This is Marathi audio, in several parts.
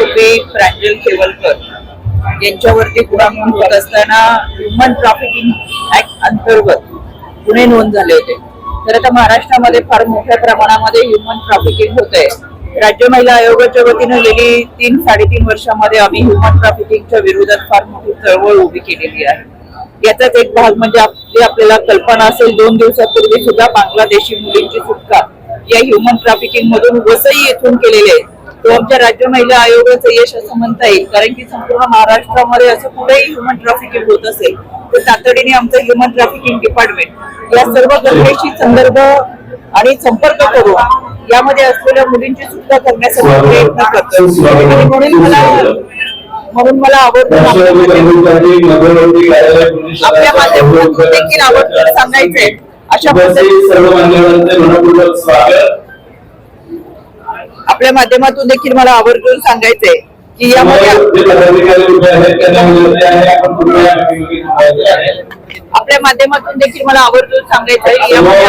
आरोपी प्रांजल केवलकर. यांच्यावरती गुन्हा नोंद होत असताना ह्युमन ट्रॅफिकिंग ऍक्ट अंतर्गत गुन्हे नोंद झाले होते. तर आता महाराष्ट्रामध्ये फार मोठ्या प्रमाणामध्ये ह्युमन ट्रॅफिकिंग होत आहे राज्य महिला आयोगाच्या वतीनं गेली तीन साडेतीन वर्षामध्ये आम्ही ह्युमन ट्रॅफिकिंगच्या विरोधात फार मोठी चळवळ उभी केलेली आहे. याचाच एक भाग म्हणजे आपली आपल्याला कल्पना असेल दोन दिवसापूर्वी सुद्धा बांगलादेशी मुलींची सुटका. या ह्युमन ट्रॅफिकिंग मधून वसई येथून केलेली आहे तो आमच्या राज्य महिला आयोगाचं यश असं म्हणता येईल. कारण की संपूर्ण महाराष्ट्रामध्ये असं कुठेही ह्युमन ट्रॅफिकिंग होत असेल तर तातडीने आमचं ह्युमन ट्रॅफिकिंग डिपार्टमेंट या सर्व घटनेशी संदर्भ आणि संपर्क करून यामध्ये असलेल्या मुलींची सुटका करण्यासाठी प्रयत्न करतो म्हणून मला म्हणून मला आवडतं आपल्या माध्यमातून देखील आवडतं सांगायचंय. अशा पद्धतीने सर्व मान्यवरांचे मनपूर्वक स्वागत. आपल्या माध्यमातून देखील मला आवर्जून सांगायचंय की यामध्ये आहे आपल्या माध्यमातून देखील मला आवर्जून सांगायचंय यामध्ये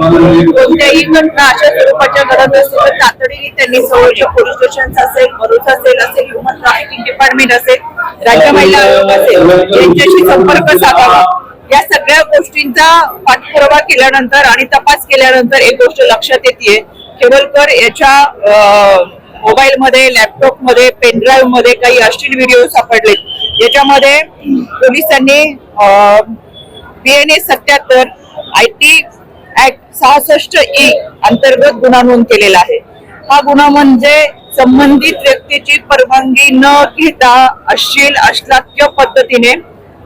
माननीय कोणत्याही घटना अशा स्वरूपाच्या घडत असतील तर तातडीने त्यांनी जवळच्या पोलीस स्टेशन असेल भरूच असेल असेल ह्युमन ट्रॅफिकिंग डिपार्टमेंट असेल राज्य महिला आयोग असेल यांच्याशी संपर्क साधावा. या सगळ्या गोष्टींचा पाठपुरावा केल्यानंतर आणि तपास केल्यानंतर एक गोष्ट लक्षात येते केवलकर याच्या मोबाईल मध्ये लॅपटॉपमध्ये पेनड्राईव्हमध्ये काही अश्लील व्हिडिओ सापडले याच्यामध्ये पोलिसांनी बीएनए सत्याहत्तर आय टी ऍक्ट सहासष्ट ई अंतर्गत गुन्हा नोंद केलेला आहे. हा गुन्हा म्हणजे संबंधित व्यक्तीची परवानगी न घेता अश्लील अश्लाक्य पद्धतीने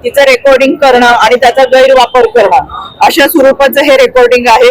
तिचं रेकॉर्डिंग करणं आणि त्याचा गैरवापर करणं. अशा स्वरूपाचं हे रेकॉर्डिंग आहे.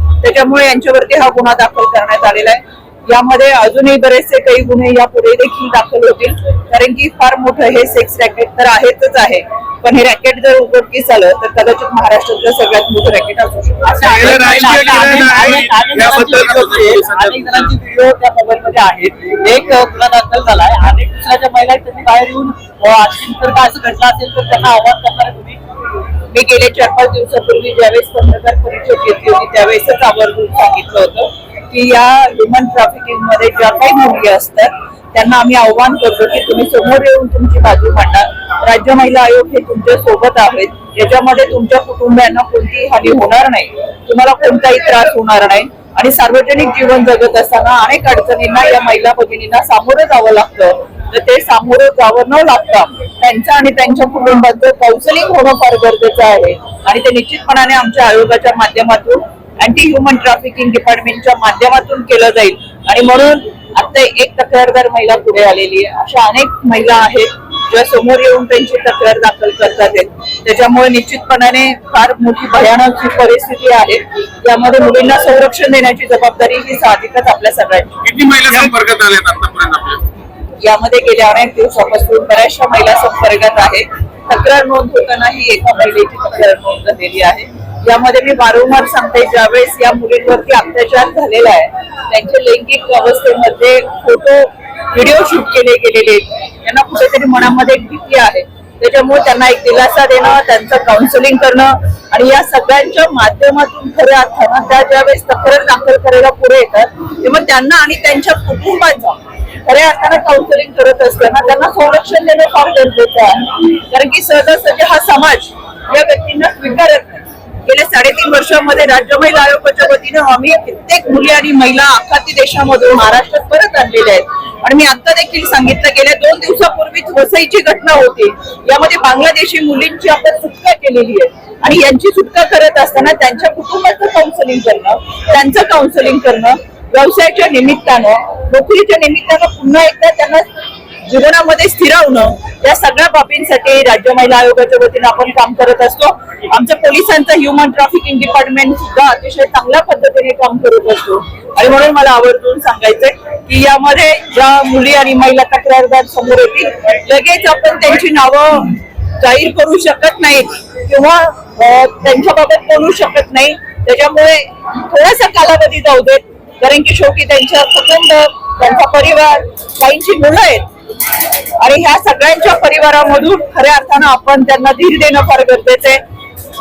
त्याच्यामुळे यांच्यावरती हा गुन्हा दाखल करण्यात आलेला आहे. यामध्ये अजूनही बरेचसे काही गुन्हे यापुढे देखील दाखल होतील. कारण की फार मोठं हे सेक्स रॅकेट तर आहेतच आहे. पण हे रॅकेट जर उघडकीस आलं तर कदाचित महाराष्ट्रातलं सगळ्यात मोठं रॅकेट असू शकतं. आहेत. एक गुन्हा दाखल झालाय. अनेक दुसऱ्याच्या महिला त्यांनी बाहेर येऊन असं घडलं असेल तर त्यांना आव्हान करणार मी गेले चार पाच दिवसापूर्वी ज्यावेळेस पत्रकार परिषद घेतली होती त्यावेळेसच आवर्जून सांगितलं होतं की या ह्युमन ट्रॅफिकिंगमध्ये ज्या काही मुली असतात त्यांना आम्ही आव्हान करतो की तुम्ही समोर येऊन तुमची बाजू मांडा. राज्य महिला आयोग हे तुमच्यासोबत आहेत. याच्यामध्ये तुमच्या कुटुंबियांना कोणतीही हानी होणार नाही. तुम्हाला कोणताही त्रास होणार नाही. आणि सार्वजनिक जीवन जगत असताना अनेक अडचणींना या महिला भगिनींना सामोरं जावं लागतं. तर ते सामोरं जावं न लागता त्यांचं आणि त्यांच्या कुटुंबाचं काउन्सिलिंग होणं फार गरजेचं आहे. आणि ते निश्चितपणाने आमच्या आयोगाच्या माध्यमातून अँटी ह्युमन ट्रॅफिकिंग डिपार्टमेंटच्या माध्यमातून केलं जाईल. आणि म्हणून आता एक तक्रारदार महिला पुढे आलेली आहे. अशा अनेक महिला आहेत ज्या समोर येऊन त्यांची तक्रार दाखल करतात. त्याच्यामुळे निश्चितपणाने फार मोठी भयानक परिस्थिती आहे त्यामध्ये मुलींना संरक्षण देण्याची जबाबदारी ही साहजिकच आपल्या सगळ्यांची. किती महिला संपर्कात आले आतापर्यंत आपल्या? यामध्ये गेल्या अनेक दिवसापासून बऱ्याचशा महिला संपर्कात आहे तक्रार नोंद होताना ही एका महिलेची तक्रार नोंद झालेली आहे. यामध्ये मी वारंवार सांगते ज्यावेळेस या मुलींवरती अत्याचार झालेला आहे त्यांच्या लैंगिक अवस्थेमध्ये फोटो व्हिडिओ शूट केले गेलेले आहेत. कुठेतरी मनामध्ये एक भीती आहे. त्याच्यामुळे त्यांना एक दिलासा देणं त्यांचं काउन्सिलिंग करणं आणि या सगळ्यांच्या माध्यमातून खऱ्या अर्थानं त्या ज्यावेळेस तक्रार दाखल करायला पुढे येतात तेव्हा त्यांना आणि त्यांच्या कुटुंबाचा खऱ्या अर्थानं काउन्सिलिंग करत असताना त्यांना संरक्षण देणं फार गरजेचं आहे. कारण की सहजासहजी हा समाज या व्यक्तींना स्वीकारत नाही. गेल्या साडेतीन वर्षामध्ये राज्य महिला आयोगाच्या वतीनं आम्ही कित्येक मुली आणि महिला आखाती देशामधून महाराष्ट्रात परत आणलेल्या आहेत. आणि मी आता देखील सांगितलं गेल्या दोन दिवसापूर्वीच वसईची घटना होती. यामध्ये बांगलादेशी मुलींची आपण सुटका केलेली आहे. आणि यांची सुटका करत असताना त्यांच्या कुटुंबाचं काउन्सिलिंग करणं त्यांचं काउन्सिलिंग करणं व्यवसायाच्या निमित्तानं नोकरीच्या निमित्तानं पुन्हा एकदा त्यांना जीवनामध्ये स्थिरावणं या सगळ्या बाबींसाठी राज्य महिला आयोगाच्या वतीने आपण काम करत असतो. आमच्या पोलिसांचं ह्युमन ट्रॅफिकिंग डिपार्टमेंट सुद्धा अतिशय चांगल्या पद्धतीने काम करत असतो. आणि म्हणून मला आवर्जून सांगायचंय की यामध्ये ज्या मुली आणि महिला तक्रारदार समोर येतील लगेच आपण त्यांची नावं जाहीर करू शकत नाहीत किंवा त्यांच्याबाबत बोलू शकत नाही. त्याच्यामुळे थोडासा कालावधी जाऊ देत. कारण की शेवटी त्यांच्या कुटुंब त्यांचा परिवार काहींची मुलं आहेत. आणि ह्या सगळ्यांच्या परिवारामधून खऱ्या अर्थानं आपण त्यांना धीर देणं फार गरजेचं आहे.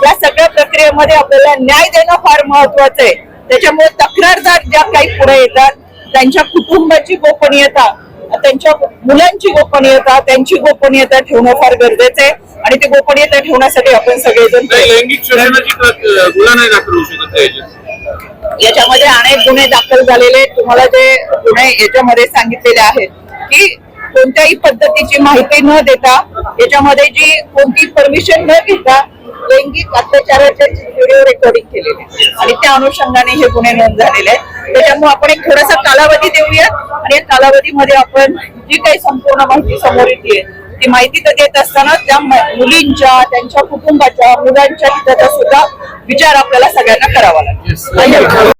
या सगळ्या प्रक्रियेमध्ये आपल्याला न्याय देणं फार महत्वाचं आहे. त्याच्यामुळे तक्रारदार ज्या काही पुढे येतात त्यांच्या कुटुंबाची गोपनीयता त्यांच्या मुलांची गोपनीयता त्यांची गोपनीयता ठेवणं फार गरजेचं आहे आणि ते गोपनीयता ठेवण्यासाठी आपण सगळेजण लैंगिक गुन्हा नाही दाखल होऊ शकत त्या याच्यात याच्यामध्ये अनेक गुन्हे दाखल झालेले. तुम्हाला जे गुन्हे याच्यामध्ये सांगितलेले आहेत की कोणत्याही पद्धतीची माहिती न देता याच्यामध्ये जी कोणती परमिशन न घेता लैंगिक अत्याचाराचे व्हिडिओ रेकॉर्डिंग केलेले. आणि त्या अनुषंगाने हे गुन्हे नोंद झालेले आहेत त्याच्यामुळे आपण एक थोडासा कालावधी देऊया आणि या कालावधीमध्ये आपण जी काही संपूर्ण माहिती समोर येते ती माहिती तर देत असताना त्या मुलींच्या त्यांच्या कुटुंबाच्या मुलांच्या हिताचा सुद्धा विचार आपल्याला सगळ्यांना करावा लागेल